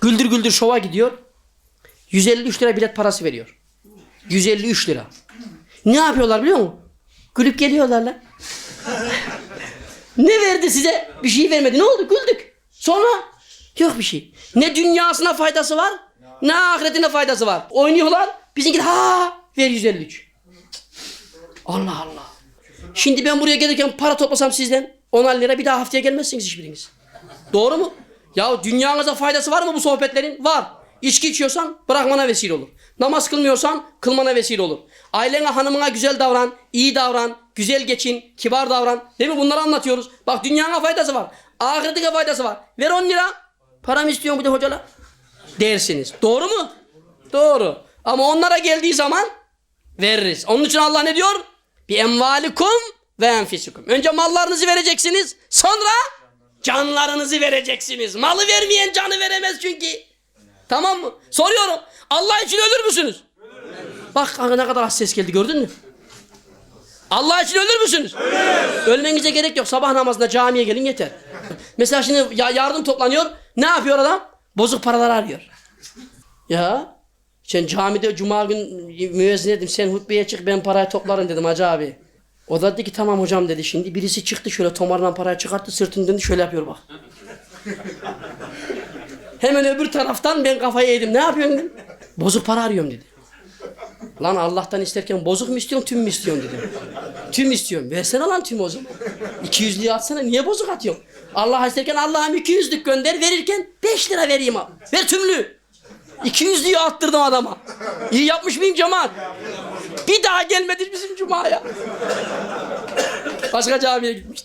Güldür güldür şova gidiyor. 153 lira bilet parası veriyor. 153 lira. Ne yapıyorlar biliyor musun? Gülüp geliyorlar lan. ne verdi size? Bir şey vermedi. Ne oldu? Güldük. Sonra yok bir şey. Ne dünyasına faydası var, ne ahiretine faydası var. Oynuyorlar. Bizimki de ha ver 153. Allah Allah. Şimdi ben buraya gelirken para toplasam sizden 10 lira bir daha haftaya gelmezsiniz hiçbiriniz. Doğru mu? Ya dünyanıza faydası var mı bu sohbetlerin? Var. İçki içiyorsan bırakmana vesile olur. Namaz kılmıyorsan kılmana vesile olur. Ailene hanımına güzel davran, iyi davran, güzel geçin, kibar davran. Değil mi? Bunları anlatıyoruz. Bak dünyana faydası var. Ahiretine faydası var. Ver 10 lira. Param istiyorum bir de hocalar. Dersiniz. Doğru mu? Doğru. Ama onlara geldiği zaman veririz. Onun için Allah ne diyor? Bir emvalikum ve enfisikum. Önce mallarınızı vereceksiniz. Sonra canlarınızı vereceksiniz. Malı vermeyen canı veremez çünkü. Tamam mı? Soruyorum. Allah için ölür müsünüz? Bak ne kadar az ses geldi gördün mü? Allah için ölür müsünüz? Ölmenize gerek yok. Sabah namazında camiye gelin yeter. Mesela şimdi ya yardım toplanıyor. Ne yapıyor adam? Bozuk paralar arıyor. Ya sen camide cuma gün müezzin dedim sen hutbeye çık ben parayı toplarım dedim hacı abi. O da dedi ki tamam hocam dedi şimdi. Birisi çıktı şöyle tomarla parayı çıkarttı sırtını döndü şöyle yapıyor bak. Hemen öbür taraftan ben kafayı eğdim. Ne yapıyorsun dedim. Bozuk para arıyorum dedi. Lan Allah'tan isterken bozuk mu istiyorsun tüm mü istiyorsun dedim. Tüm istiyorum. Versene lan tüm o zaman. 200'lüğü atsana niye bozuk atıyorsun? Allah isterken Allah'ım 200'lük gönder verirken 5 lira vereyim abi. Ver tümlü. 200'lüğü attırdım adama. İyi yapmış mıyım cemaat? Bir daha gelmedi bizim cumaya. Başka camiye gitmiştir.